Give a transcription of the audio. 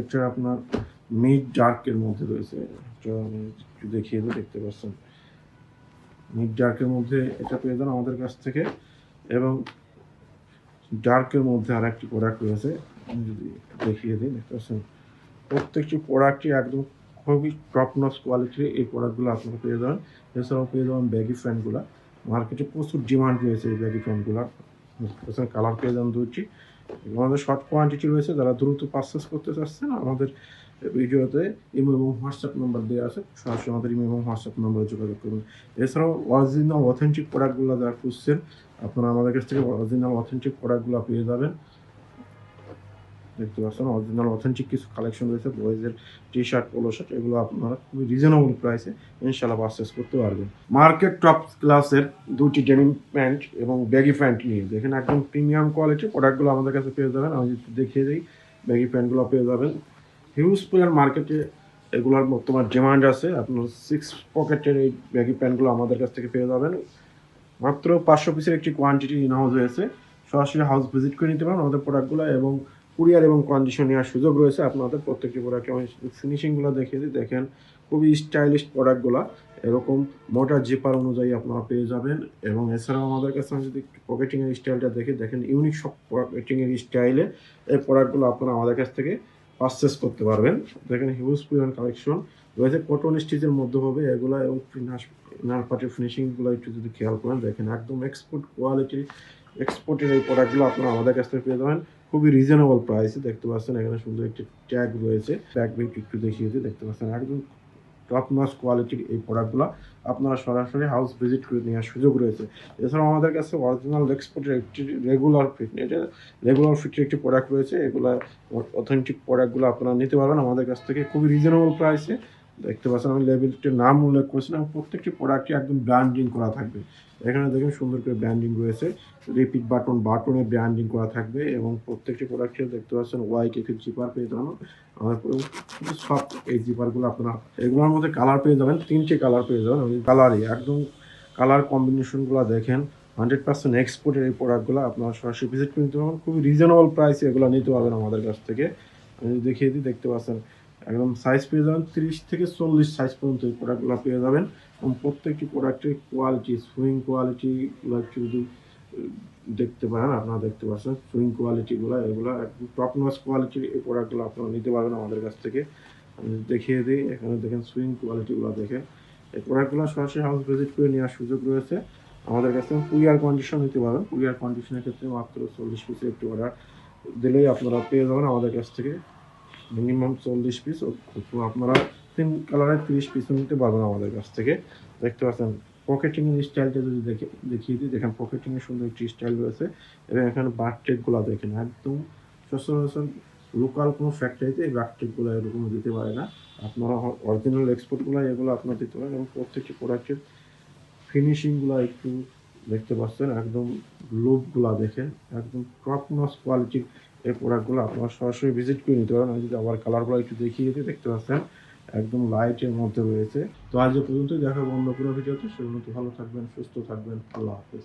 এটা আপনার মিড ডার্কের মধ্যে রয়েছে আমি একটু দেখিয়ে দিই, দেখতে পাচ্ছেন। মিড ডার্কের মধ্যে এটা পেয়ে যান আমাদের কাছ থেকে, এবং ডার্কের মধ্যে আর একটি প্রোডাক্ট রয়েছে যদি দেখিয়ে দিই, দেখতে পাচ্ছেন। প্রত্যেকটি প্রোডাক্টই একদম খুবই টপ নস কোয়ালিটির এই প্রোডাক্টগুলো আপনারা পেয়ে যাবেন। এছাড়াও পেয়ে যাবেন ব্যাগি ফ্যানগুলো মার্কেটে প্রচুর ডিমান্ড রয়েছে এই ব্যাগি ফ্যানগুলো কালার পেয়ে যাবেন দুইটি। আমাদের শর্ট কোয়ান্টিটি রয়েছে, যারা দ্রুত পারচেস করতে চাচ্ছেন, আমাদের ভিডিওতে ইমো এবং হোয়াটসঅ্যাপ নাম্বার দেওয়া আছে, সরাসরি আমাদের ইমো এবং হোয়াটসঅ্যাপ নাম্বারে যোগাযোগ করুন। এছাড়াও অরিজিনাল অথেন্টিক প্রোডাক্টগুলো যারা খুঁজছেন, আপনারা আমাদের কাছ থেকে অরিজিনাল অথেন্টিক প্রোডাক্টগুলো পেয়ে যাবেন। দেখতে পাচ্ছেন। অরিজিনাল অথেন্টিক কিছু কালেকশন রয়েছে বয়েজের টি শার্ট পোলো শার্ট এগুলো আপনারা খুবই রিজনেবল প্রাইসে ইনশাল্লাহ পারচেস করতে পারবেন। মার্কেট টপ ক্লাসের দুটি ডেনিম প্যান্ট এবং ব্যাগি প্যান্ট নিয়ে। দেখেন একদম প্রিমিয়াম কোয়ালিটির প্রোডাক্টগুলো আমাদের কাছে পেয়ে যাবেন। আমি যদি দেখিয়ে দিই। ব্যাগি প্যান্টগুলো পেয়ে যাবেন। হিউজ পরিমাণ মার্কেটে এগুলোর বর্তমান ডিমান্ড আছে। আপনার সিক্স পকেটের এই ব্যাগি প্যান্টগুলো আমাদের কাছ থেকে পেয়ে যাবেন। মাত্র পাঁচশো পিসের একটি কোয়ান্টিটি ইন হাউস হয়েছে। সরাসরি হাউস ভিজিট করে নিতে পারেন আমাদের প্রোডাক্টগুলো এবং কুরিয়ার এবং কন্ডিশন নেওয়ার সুযোগ রয়েছে। আপনাদের প্রত্যেকটি প্রোডাক্টে আমি ফিনিশিংগুলো দেখিয়ে দিই। দেখেন, খুবই স্টাইলিশ প্রোডাক্টগুলো এরকম মোটা জিপার অনুযায়ী আপনারা পেয়ে যাবেন। এবং এছাড়াও আমাদের কাছে যদি পকেটিংয়ের স্টাইলটা দেখি, দেখেন ইউনিক সব পকেটিংয়ের স্টাইলে এই প্রোডাক্টগুলো আপনারা আমাদের কাছ থেকে পারচেস করতে পারবেন। দেখেন হিউজ পরিমাণ কালেকশন রয়েছে। কটন স্টিচের মধ্যে হবে এগুলো এবং ইনার পার্টির ফিনিশিংগুলো একটু যদি খেয়াল করেন, দেখেন একদম এক্সপোর্ট কোয়ালিটির এক্সপোর্টের এই প্রোডাক্টগুলো আপনারা আমাদের কাছ থেকে পেয়ে যাবেন। খুবই রিজনেবল প্রাইসে দেখতে পাচ্ছেন, এখানে সুন্দর একটি ট্যাগ রয়েছে। ট্যাগ বিট একটু দেখিয়ে দিই, দেখতে পাচ্ছেন একদম টপ নচ কোয়ালিটির এই প্রোডাক্টগুলো আপনারা সরাসরি হাউস ভিজিট করে নেওয়ার সুযোগ রয়েছে। এছাড়াও আমাদের কাছে অরিজিনাল এক্সপোর্টের একটি রেগুলার ফিট রেগুলার ফিটের একটি প্রোডাক্ট রয়েছে। এগুলো অথেন্টিক প্রোডাক্টগুলো আপনারা নিতে পারবেন আমাদের কাছ থেকে। খুবই রিজনেবল প্রাইসে দেখতে পাচ্ছেন, আমি লেবেলটির নাম উল্লেখ করেছিলাম প্রত্যেকটি প্রোডাক্টই একদম ব্র্যান্ডিং করা থাকবে। এখানে দেখুন সুন্দর করে ব্র্যান্ডিং রয়েছে রিপিট বাটন বাটনে ব্র্যান্ডিং করা থাকবে এবং প্রত্যেকটি প্রোডাক্টে দেখতে পাচ্ছেন ওয়াই কেফির জিপার পেয়ে যাবেন। আমাদের সব এই জিপারগুলো আপনারা, এগুলোর মধ্যে কালার পেয়ে যাবেন, তিনটে কালার পেয়ে যাবেন কালারই একদম কালার কম্বিনেশনগুলো দেখেন হান্ড্রেড পার্সেন্ট এক্সপোর্টের এই প্রোডাক্টগুলো আপনারা সরাসরি ভিজিট করে নিতে পারবেন। খুবই রিজনেবল প্রাইসে এগুলো নিতে পারবেন আমাদের কাছ থেকে। আমি দেখিয়ে দিই, দেখতে পাচ্ছেন। একদম সাইজ পেয়ে যাবেন তিরিশ থেকে চল্লিশ সাইজ পর্যন্ত এই প্রোডাক্টগুলো পেয়ে যাবেন। এবং প্রত্যেকটি প্রোডাক্টের কোয়ালিটি সুইং কোয়ালিটিগুলো একটু যদি দেখতে পারেন, আপনারা দেখতে পাচ্ছেন সুইং কোয়ালিটিগুলো এগুলো একদম টপ নচ কোয়ালিটির এই প্রোডাক্টগুলো আপনারা নিতে পারবেন আমাদের কাছ থেকে। আমি দেখিয়ে দিই, এখানে দেখেন সুইং কোয়ালিটিগুলো দেখে। এই প্রোডাক্টগুলো সরাসরি হাউস ভিজিট করে নেওয়ার সুযোগ রয়েছে। আমাদের কাছে কুরিয়ার কন্ডিশন নিতে পারবেন। কুরিয়ার কন্ডিশনের ক্ষেত্রে মাত্র চল্লিশ পিসের একটি অর্ডার দিলেই আপনারা পেয়ে যাবেন আমাদের কাছ থেকে। মিনিমাম চল্লিশ পিস তো আপনারা তিন কালারের তিরিশ পিসও নিতে পারবেন আমাদের কাছ থেকে। দেখতে পাচ্ছেন পকেটিং স্টাইলটা যদি দেখে, দেখিয়ে দিই, দেখেন পকেটিং এর সুন্দর একটি স্টাইল রয়েছে। এবং এখানে বারটেকগুলো দেখেন, একদম সচরাচর লোকাল কোনো ফ্যাক্টরিতে এই বারটেকগুলো এরকম দিতে পারে না। আপনারা অরিজিনাল এক্সপোর্টগুলো এগুলো আপনারা দিতে পারেন এবং প্রত্যেকটি প্রোডাক্টের ফিনিশিংগুলো একটু দেখতে পাচ্ছেন, একদম লুপগুলো দেখেন, একদম টপ নস কোয়ালিটির এই প্রোডাক্টগুলো আপনারা সরাসরি ভিজিট করে নিতে পারেন। যদি আবার কালারগুলো একটু দেখিয়ে দিই দেখতে পাচ্ছেন, একদম লাইটের মধ্যে রয়েছে। তো আজ পর্যন্ত দেখা অন্য কোনো ভিডিওতে সেগুলো ভালো থাকবেন, সুস্থ থাকবেন, আল্লাহ হাফেজ।